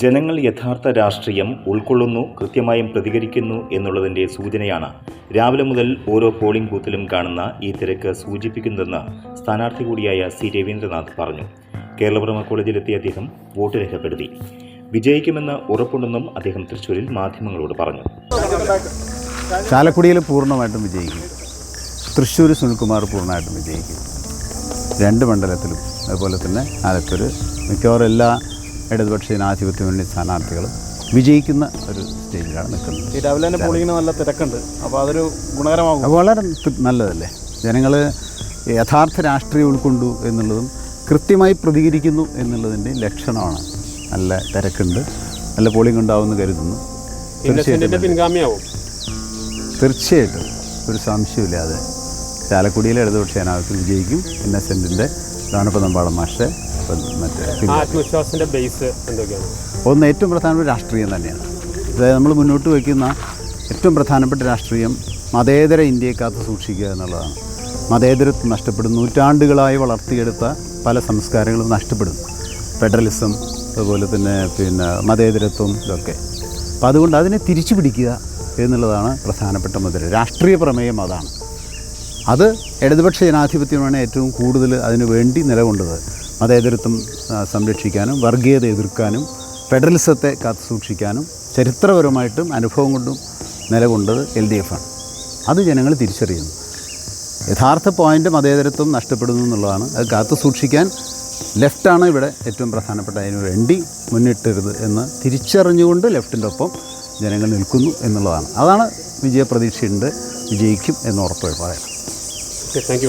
ജനങ്ങൾ യഥാർത്ഥ രാഷ്ട്രീയം ഉൾക്കൊള്ളുന്നു കൃത്യമായും പ്രതികരിക്കുന്നു എന്നുള്ളതിന്റെ സൂചനയാണ് രാവിലെ മുതൽ ഓരോ പോളിംഗ് ബൂത്തിലും കാണുന്ന ഈ തിരക്ക് സൂചിപ്പിക്കുന്നതെന്ന് സ്ഥാനാർത്ഥി കൂടിയായ സി രവീന്ദ്രനാഥ് പറഞ്ഞു. കേരളപ്രമ കോളേജിലെത്തിയ അദ്ദേഹം വോട്ട് രേഖപ്പെടുത്തി. വിജയിക്കുമെന്ന് ഉറപ്പുണ്ടെന്നും അദ്ദേഹം തൃശ്ശൂരിൽ മാധ്യമങ്ങളോട് പറഞ്ഞു. ചാലക്കുടിയിൽ പൂർണമായിട്ടും വിജയിക്കും. തൃശ്ശൂർ സുനിൽകുമാർ പൂർണമായിട്ടും വിജയിക്കും. രണ്ട് മണ്ഡലത്തിലും അതുപോലെ തന്നെ ആലത്തൂർ മിക്കവാറും എല്ലാ ഇടതുപക്ഷ ജനാധിപത്യ മുന്നണി സ്ഥാനാർത്ഥികളും വിജയിക്കുന്ന ഒരു സ്റ്റേജിലാണ് നിൽക്കുന്നത്. രാവിലെ തന്നെ പോളിങ്ങിന് നല്ല തിരക്കുണ്ട്. അപ്പോൾ അതൊരു ഗുണകരമാകും. വളരെ നല്ലതല്ലേ? ജനങ്ങൾ യഥാർത്ഥ രാഷ്ട്രീയം ഉൾക്കൊണ്ടു എന്നുള്ളതും കൃത്യമായി പ്രതികരിക്കുന്നു എന്നുള്ളതിന്റെ ലക്ഷണമാണ്. നല്ല തിരക്കുണ്ട്. നല്ല പോളിംഗ് ഉണ്ടാവുമെന്ന് കരുതുന്നു. തീർച്ചയായിട്ടും പിൻഗാമിയാവും. തീർച്ചയായിട്ടും. ഒരു സംശയമില്ലാതെ ചാലക്കുടിയിലെ ഇടതുപക്ഷ ജനാധിപത്യം വിജയിക്കും. ഇന്നസെന്റിന്റെ ദാനപദമ്പാടം മാഷെ മറ്റേ ആത്മവിശ്വാസത്തിന്റെ ബേസ് എന്തൊക്കെയാണ്? ഒന്ന് ഏറ്റവും പ്രധാനപ്പെട്ട രാഷ്ട്രീയം തന്നെയാണ്. അതായത് നമ്മൾ മുന്നോട്ട് വയ്ക്കുന്ന ഏറ്റവും പ്രധാനപ്പെട്ട രാഷ്ട്രീയം മതേതര ഇന്ത്യയെ കാത്തു സൂക്ഷിക്കുക എന്നുള്ളതാണ്. മതേതരത്വം നഷ്ടപ്പെടുന്നു നൂറ്റാണ്ടുകളായി വളർത്തിയെടുത്ത പല സംസ്കാരങ്ങളും നഷ്ടപ്പെടുന്നു. ഫെഡറലിസം അതുപോലെ തന്നെ പിന്നെ മതേതരത്വം ഇതൊക്കെ. അപ്പോൾ അതുകൊണ്ട് അതിനെ തിരിച്ചു പിടിക്കുക എന്നുള്ളതാണ് പ്രധാനപ്പെട്ട മുതൽ രാഷ്ട്രീയ പ്രമേയം അതാണ്. അത് ഇടതുപക്ഷ ജനാധിപത്യമാണ് ഏറ്റവും കൂടുതൽ അതിനു വേണ്ടി നിലകൊണ്ടത്. മതേതരത്വം സംരക്ഷിക്കാനും വർഗീയത എതിർക്കാനും ഫെഡറലിസത്തെ കാത്തു സൂക്ഷിക്കാനും ചരിത്രപരമായിട്ടും അനുഭവം കൊണ്ടും നിലകൊണ്ടത് എൽ ഡി ആണ്. അത് ജനങ്ങൾ തിരിച്ചറിയുന്നു. യഥാർത്ഥ പോയിന്റ് മതേതരത്വം നഷ്ടപ്പെടുന്നു എന്നുള്ളതാണ്. അത് കാത്തു സൂക്ഷിക്കാൻ ലെഫ്റ്റാണ് ഇവിടെ ഏറ്റവും പ്രധാനപ്പെട്ട. അതിനു വേണ്ടി മുന്നിട്ടരുത് എന്ന് തിരിച്ചറിഞ്ഞുകൊണ്ട് ലെഫ്റ്റിന്റെ ഒപ്പം ജനങ്ങൾ നിൽക്കുന്നു എന്നുള്ളതാണ്. അതാണ് വിജയപ്രതീക്ഷയുണ്ട്. വിജയിക്കും എന്ന് ഉറപ്പ് പറയാം. Thank you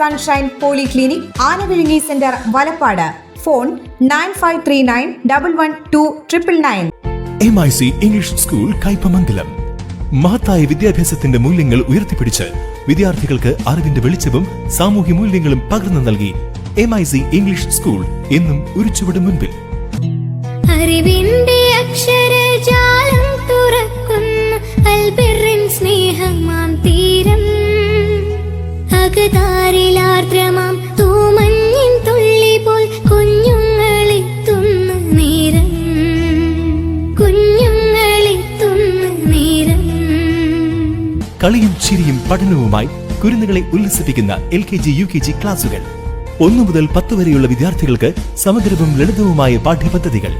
Sunshine polyclinic Anavizhungi centre Valappad. Phone nine five three nine double one two triple nine. M I C English school Kaipamangalam മഹത്തായ വിദ്യാഭ്യാസത്തിന്റെ മൂല്യങ്ങൾ ഉയർത്തിപ്പിടിച്ച് വിദ്യാർത്ഥികൾക്ക് അറിവിന്റെ വെളിച്ചവും സാമൂഹ്യ മൂല്യങ്ങളും പകർന്നു നൽകി M I C English school എന്നും ഒരു ചുവട് മുൻപിൽ. അറിവിന്റെ അക്ഷരജാലം തുറക്കുന്ന. കളിയും ചിരിയും പഠനവുമായി കുരുന്നുകളെ ഉല്ലസിപ്പിക്കുന്ന L K G U K G ക്ലാസുകൾ. ഒന്നു മുതൽ പത്ത് വരെയുള്ള വിദ്യാർത്ഥികൾക്ക് സമഗ്രവും ലളിതവുമായ പാഠ്യപദ്ധതികൾ.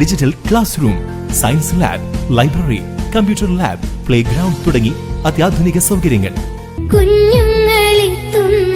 Digital class room science lab library computer lab play ground തുടങ്ങി അത്യാധുനിക സൗകര്യങ്ങൾ. കുഞ്ഞുങ്ങളെത്തുന്ന